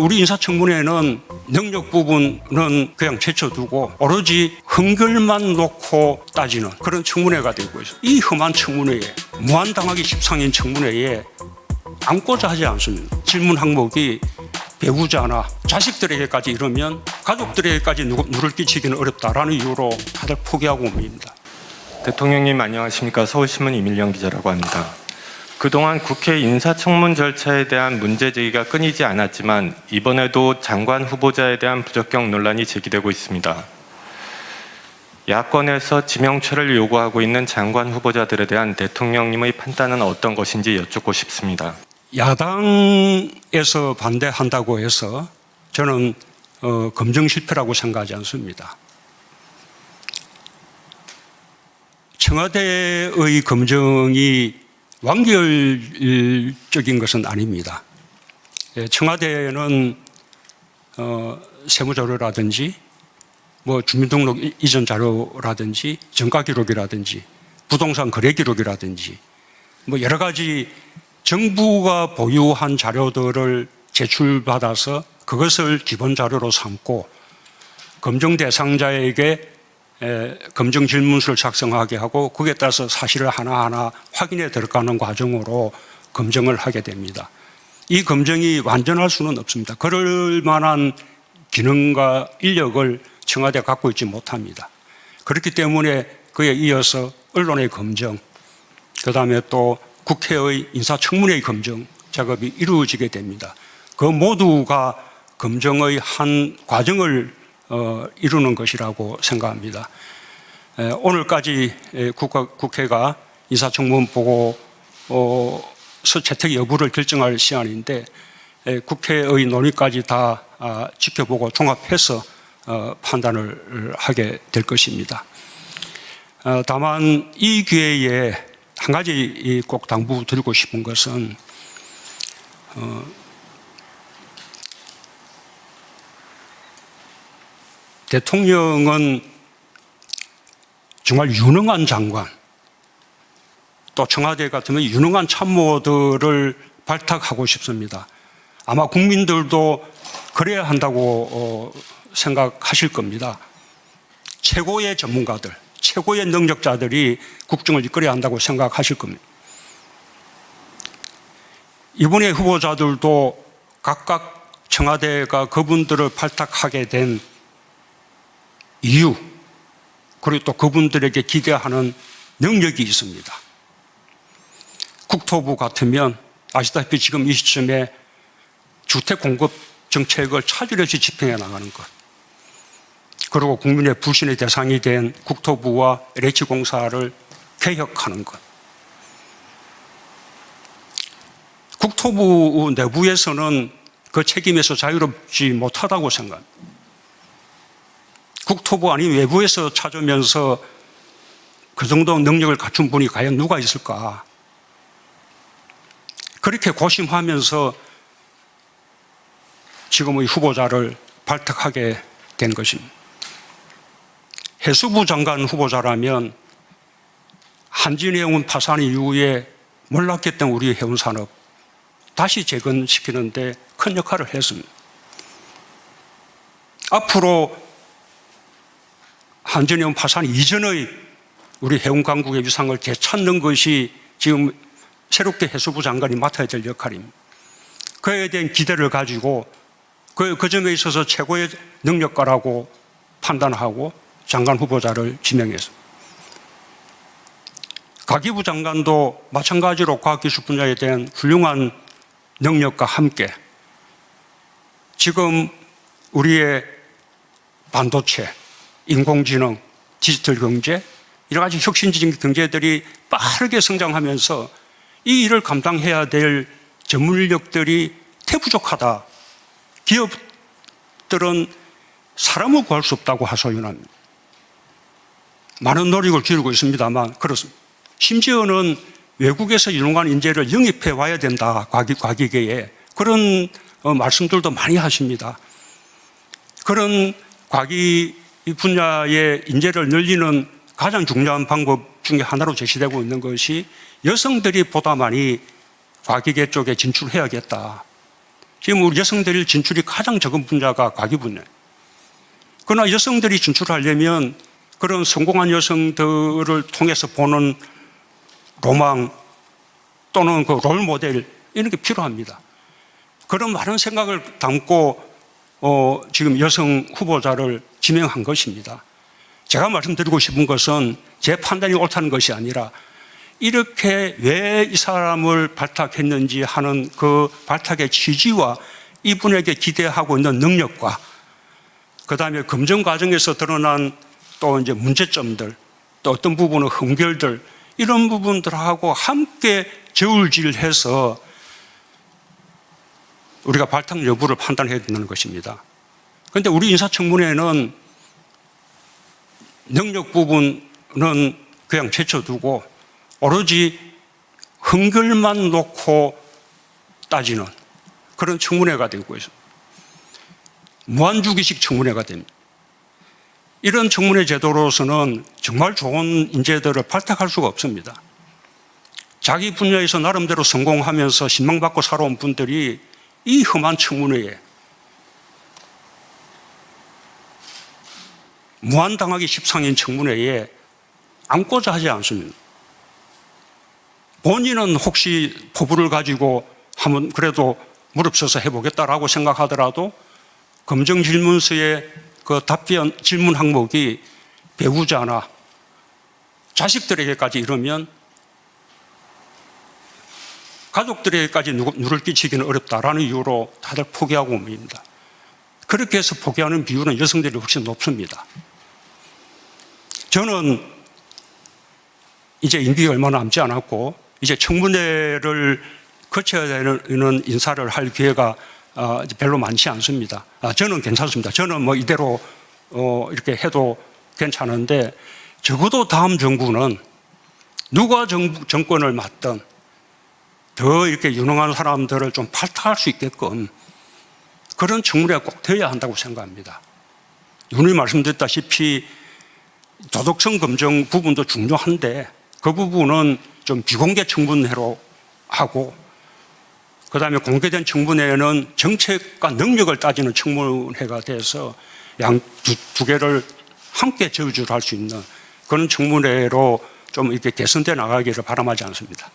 우리 인사청문회는 능력 부분은 그냥 제쳐두고 오로지 흥결만 놓고 따지는 그런 청문회가 되고 있어요. 이 험한 청문회에 무한당하기 십상인 청문회에 앉고자 하지 않습니다. 질문 항목이 배우자나 자식들에게까지 이러면 가족들에게까지 누- 누를 끼치기는 어렵다라는 이유로 다들 포기하고 옵니다. 대통령님 안녕하십니까 서울신문 이밀령 기자라고 합니다. 그동안 국회 인사청문 절차에 대한 문제 제기가 끊이지 않았지만 이번에도 장관 후보자에 대한 부적격 논란이 제기되고 있습니다. 야권에서 지명처를 요구하고 있는 장관 후보자들에 대한 대통령님의 판단은 어떤 것인지 여쭙고 싶습니다. 야당에서 반대한다고 해서 저는 어, 검증 실패라고 생각하지 않습니다. 청와대의 검증이 완결적인 것은 아닙니다. 예, 청와대는 어, 세무자료라든지 뭐 주민등록 이- 이전 자료라든지 정가 기록이라든지 부동산 거래 기록이라든지 뭐 여러 가지 정부가 보유한 자료들을 제출받아서 그것을 기본 자료로 삼고 검증 대상자에게 에, 검증 질문서를 작성하게 하고 거기에 따라서 사실을 하나하나 확인해 들어가는 과정으로 검증을 하게 됩니다. 이 검증이 완전할 수는 없습니다. 그럴 만한 기능과 인력을 청와대가 갖고 있지 못합니다. 그렇기 때문에 그에 이어서 언론의 검증, 그 다음에 또 국회의 인사청문회의 검증 작업이 이루어지게 됩니다. 그 모두가 검증의 한 과정을 어, 이루는 것이라고 생각합니다. 에, 오늘까지 국회가 인사청문 보고 어, 서 채택 여부를 결정할 시간인데 에, 국회의 논의까지 다 아, 지켜보고 종합해서 어, 판단을 하게 될 것입니다. 어, 다만 이 기회에 한 가지 꼭 당부 드리고 싶은 것은 대통령은 정말 유능한 장관 또 청와대 같으면 유능한 참모들을 발탁하고 싶습니다. 아마 국민들도 그래야 한다고 어, 생각하실 겁니다. 최고의 전문가들, 최고의 능력자들이 국정을 이끌어야 한다고 생각하실 겁니다. 이번에 후보자들도 각각 청와대가 그분들을 발탁하게 된 이유, 그리고 또 그분들에게 기대하는 능력이 있습니다. 국토부 같으면 아시다시피 지금 이 시점에 주택 공급 정책을 차질없이 집행해 나가는 것. 그리고 국민의 불신의 대상이 된 국토부와 LH공사를 개혁하는 것. 국토부 내부에서는 그 책임에서 자유롭지 못하다고 생각합니다. 국토부 아닌 외부에서 찾으면서 그 정도 능력을 갖춘 분이 과연 누가 있을까? 그렇게 고심하면서 지금의 후보자를 발탁하게 된 것입니다. 해수부 장관 후보자라면 한진해운 파산 이후에 몰락했던 우리 해운 산업 다시 재건시키는데 큰 역할을 했습니다. 앞으로 한진해운 파산 이전의 우리 해운 강국의 위상을 되찾는 것이 지금 새롭게 해수부 장관이 맡아야 될 역할입니다. 그에 대한 기대를 가지고 그, 그 점에 있어서 최고의 능력가라고 판단하고 장관 후보자를 지명했습니다. 가기부 장관도 마찬가지로 과학기술 분야에 대한 훌륭한 능력과 함께 지금 우리의 반도체, 인공지능, 디지털 경제, 여러 가지 혁신적인 경제들이 빠르게 성장하면서 이 일을 감당해야 될 전문 인력들이 태부족하다. 기업들은 사람을 구할 수 없다고 하소연합니다. 많은 노력을 기울이고 있습니다만 그렇습니다. 심지어는 외국에서 유능한 인재를 영입해 와야 된다. 과기, 과기계에. 그런 어, 말씀들도 많이 하십니다. 그런 과기 분야의 인재를 늘리는 가장 중요한 방법 중에 하나로 제시되고 있는 것이 여성들이 보다 많이 과기계 쪽에 진출해야겠다. 지금 우리 여성들 진출이 가장 적은 분야가 과기 분야. 그러나 여성들이 진출하려면 그런 성공한 여성들을 통해서 보는 로망 또는 그 롤 모델 이런 게 필요합니다. 그런 많은 생각을 담고 어, 지금 여성 후보자를 지명한 것입니다. 제가 말씀드리고 싶은 것은 제 판단이 옳다는 것이 아니라 이렇게 왜 이 사람을 발탁했는지 하는 그 발탁의 취지와 이분에게 기대하고 있는 능력과 그 다음에 검증 과정에서 드러난 또 이제 문제점들 또 어떤 부분은 흠결들 이런 부분들하고 함께 저울질해서 우리가 발탁 여부를 판단해야 된다는 것입니다. 그런데 우리 인사청문회는 능력 부분은 그냥 제쳐두고 오로지 흥결만 놓고 따지는 그런 청문회가 되고 있습니다. 무한주기식 청문회가 됩니다. 이런 청문회 제도로서는 정말 좋은 인재들을 발탁할 수가 없습니다. 자기 분야에서 나름대로 성공하면서 신망받고 살아온 분들이 이 험한 청문회에 무한당하기 십상인 청문회에 앉고자 하지 않습니다. 본인은 혹시 포부를 가지고 한번 그래도 무릎서서 해보겠다라고 생각하더라도 검증 질문서의 그 답변 질문 항목이 배우자나 자식들에게까지 이러면 가족들에게까지 누- 누를 끼치기는 어렵다라는 이유로 다들 포기하고 옵니다. 그렇게 해서 포기하는 비율은 여성들이 훨씬 높습니다. 저는 이제 임기가 얼마 남지 않았고 이제 청문회를 거쳐야 되는 인사를 할 기회가 어, 별로 많지 않습니다. 아, 저는 괜찮습니다. 저는 뭐 이대로 어, 이렇게 해도 괜찮은데 적어도 다음 정부는 누가 정권을 맡든 더 이렇게 유능한 사람들을 좀 발탁할 수 있게끔 그런 청문회가 꼭 되어야 한다고 생각합니다. 누누이 말씀드렸다시피 도덕성 검증 부분도 중요한데 그 부분은 좀 비공개 청문회로 하고 그 다음에 공개된 청문회는 정책과 능력을 따지는 청문회가 돼서 양 두, 두 개를 함께 저주할 수 있는 그런 청문회로 좀 이렇게 개선돼 나가기를 바람하지 않습니다.